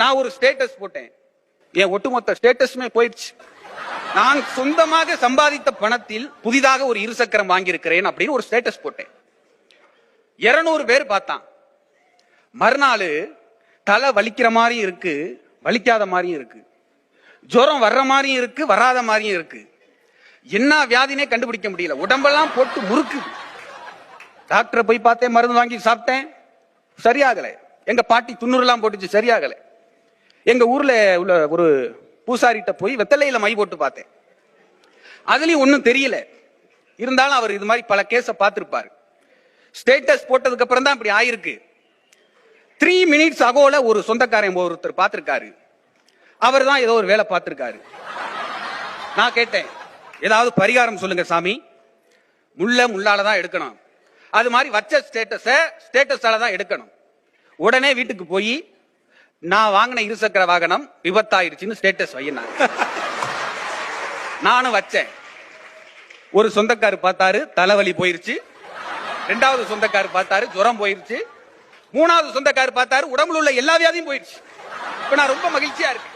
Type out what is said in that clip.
நான் ஒரு ஸ்டேட்டஸ் போட்டேன். என் ஒட்டுமொத்த ஸ்டேட்டஸுமே போயிடுச்சு. நான் சொந்தமாக சம்பாதித்த பணத்தில் புதிதாக ஒரு இருசக்கரம் வாங்கியிருக்கிறேன் அப்படின்னு ஒரு ஸ்டேட்டஸ் போட்டேன். இருநூறு பேர் பார்த்தான். மறுநாள் தலை வலிக்கிற மாதிரியும் இருக்கு வலிக்காத மாதிரியும் இருக்கு. ஜுரம் வர்ற மாதிரியும் இருக்கு வராத மாதிரியும் இருக்கு. என்ன வியாதினே கண்டுபிடிக்க முடியல. உடம்பெல்லாம் போட்டு முறுக்கு. டாக்டரை போய் பார்த்தேன் மருந்து வாங்கி சாப்பிட்டேன். சரியாகலை. எங்க பாட்டி துண்ணூறுலாம் போட்டுச்சு சரியாகலை. எங்க ஊர்ல உள்ள ஒரு பூசாரிட்ட போய் வெத்தலையில மை போட்டு பார்த்தேன். அதுலயும் ஒன்றும் தெரியல. இருந்தாலும் அவர் இது மாதிரி பல கேஸை பார்த்துருப்பாரு. ஸ்டேட்டஸ் போட்டதுக்கு அப்புறம் தான் இப்படி ஆயிருக்கு. த்ரீ மினிட்ஸ் அகோல ஒரு சொந்தக்காரன் ஒருத்தர் பார்த்துருக்காரு. அவர் தான் ஏதோ ஒரு வேலை பார்த்துருக்காரு. நான் கேட்டேன் ஏதாவது பரிகாரம் சொல்லுங்க சாமி. முள்ள முள்ளால தான் எடுக்கணும். அது மாதிரி வச்ச ஸ்டேட்டஸ ஸ்டேட்டஸால தான் எடுக்கணும். உடனே வீட்டுக்கு போய் நான் வாங்கின இருசக்கர வாகனம் விபத்தாயிருச்சுன்னு ஸ்டேட்டஸ் வையினாங்க நானும் வச்சேன். ஒரு சொந்தக்காரு பார்த்தாரு தலைவலி போயிருச்சு. ரெண்டாவது சொந்தக்காரு பார்த்தாரு ஜுரம் போயிருச்சு. மூணாவது சொந்தக்காரு பார்த்தாரு உடம்புல உள்ள எல்லா வியாதியும் போயிருச்சு. இப்ப நான் ரொம்ப மகிழ்ச்சியா இருக்கேன்.